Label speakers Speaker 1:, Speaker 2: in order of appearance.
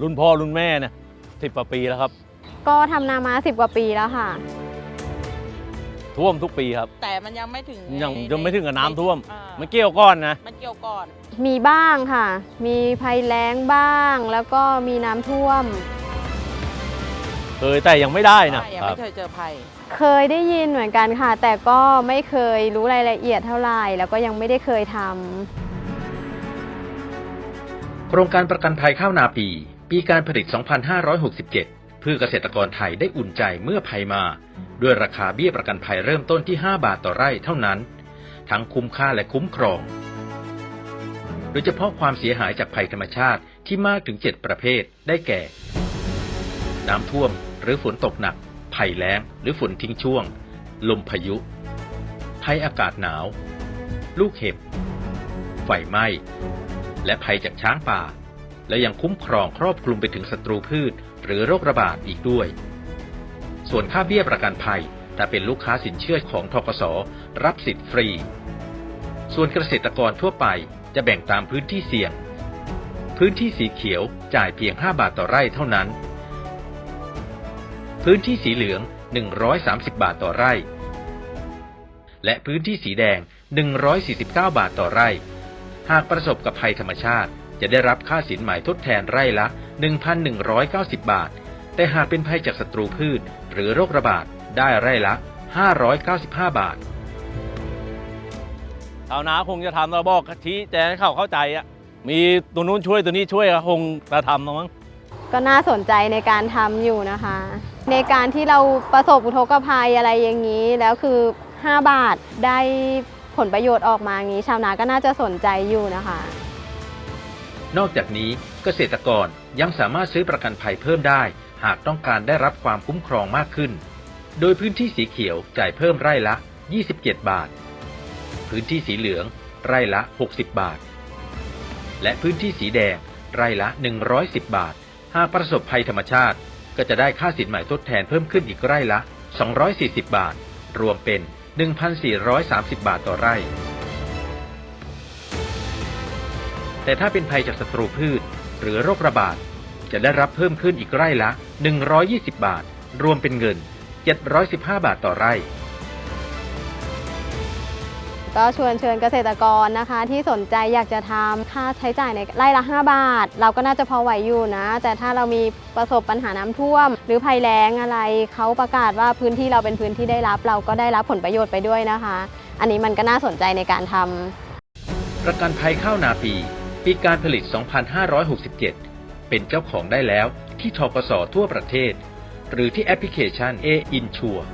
Speaker 1: รุ่นพ่อรุ่นแม่เนี่ยสิบกว่าปีแล้วครับ
Speaker 2: ก็ทำนามาสิบกว่าปีแล้วค่ะ
Speaker 1: ท่วมทุกปีครับ
Speaker 3: แต่มันยังไม่ถึง
Speaker 1: ยัง
Speaker 3: ใน
Speaker 1: ยังไม่ถึงกับน้ำท่วม
Speaker 3: อ่า
Speaker 1: มันเกี่ยวก้อนนะ
Speaker 3: มันเกี่ยวก่อน
Speaker 2: มีบ้างค่ะ มีภัยแล้งบ้าง แล้วก็มีน้ำท่วม
Speaker 1: เคยแต่ยังไม่ได้นะ
Speaker 3: ใช่ยัง
Speaker 1: ครั
Speaker 3: ไม่
Speaker 1: บ
Speaker 3: เคยเจอภัย
Speaker 2: เคยได้ยินเหมือนกันค่ะ แต่ก็ไม่เคยรู้รายละเอียดเท่าไหร่ แล้วก็ยังไม่ได้เคยทำ
Speaker 4: โครงการประกันภัยข้าวนาปี ปีการผลิต 2567 เพื่อเกษตรกรไทยได้อุ่นใจเมื่อภัยมา ด้วยราคาเบี้ยประกันภัยเริ่มต้นที่ 5 บาทต่อไร่เท่านั้น ทั้งคุ้มค่าและคุ้มครอง โดยเฉพาะความเสียหายจากภัยธรรมชาติที่มากถึง 7 ประเภท ได้แก่ น้ำท่วม หรือฝนตกหนัก ภัยแล้ง หรือฝนทิ้งช่วง ลมพายุ ภัยอากาศหนาว ลูกเห็บ ไฟไหม้ และภัยจากช้างป่า และยังคุ้มครองครอบคลุมไปถึงศัตรูพืช หรือโรคระบาดอีกด้วย ส่วนค่าเบี้ยประกันภัยถ้าเป็นลูกค้าสินเชื่อของทกสรับสิทธิ์ฟรี ส่วนเกษตรกรทั่วไปจะแบ่งตามพื้นที่เสี่ยง พื้นที่สีเขียวจ่ายเพียง 5 บาทต่อไร่เท่านั้น พื้นที่สีเหลือง 130 บาทต่อไร่ และพื้นที่สีแดง 149 บาทต่อไร่ หากประสบกับภัยธรรมชาติ จะได้รับค่าสินไหมทดแทนไร่ละ 1,190 บาท แต่หากเป็นภัยจากศัตรูพืช หรือโรคระบาดได้ไร่ละ 595 บาท
Speaker 1: ชาวนาคงจะทำเราบอกชี้แจงให้เขาเข้าใจอะมีตัวนู้นช่วยตัวนี้ช่วยก็คงจะทำมั้ง
Speaker 2: ก็น่าสนใจในการทำอยู่นะคะ ในการที่เราประสบอุทกภัยอะไรอย่างนี้ แล้วคือ 5 บาทได้ผลประโยชน์ออกมาอย่างนี้ ชาวนาก็น่าจะสนใจอยู่นะคะ
Speaker 4: นอกจากนี้เกษตรกรยังสามารถซื้อประกันภัยเพิ่มได้ หากต้องการได้รับความคุ้มครองมากขึ้น โดยพื้นที่สีเขียวจ่ายเพิ่มไร่ละ 27 บาท พื้นที่สีเหลืองไร่ละ 60 บาท และพื้นที่สีแดงไร่ละ 110 บาท หากประสบภัยธรรมชาติ ก็จะได้ค่าสินใหม่ทดแทนเพิ่มขึ้นอีกไร่ละ 240 บาท รวมเป็น 1,430 บาทต่อไร่ แต่ถ้าเป็นภัยจากศัตรูพืช หรือโรคระบาด จะได้รับเพิ่มขึ้นอีกไร่ละ 120 บาท รวมเป็นเงิน 715 บาทต่อไร่
Speaker 2: ก็ชวนเชิญเกษตรกรนะคะ ที่สนใจอยากจะทำค่าใช้จ่ายในไร่ละ 5 บาท เราก็น่าจะพอไหวอยู่นะ แต่ถ้าเรามีประสบปัญหาน้ำท่วม หรือภัยแล้งอะไร เขาประกาศว่าพื้นที่เราเป็นพื้นที่ได้รับ เราก็ได้รับผลประโยชน์ไปด้วยนะคะ อันนี้มันก็น่าสนใจในการทำ
Speaker 4: ประกันภัยข้าวนาปี ปีการผลิต 2567 เป็นเจ้าของได้แล้วที่ทกสทั่วประเทศ หรือที่แอปพลิเคชัน A Insure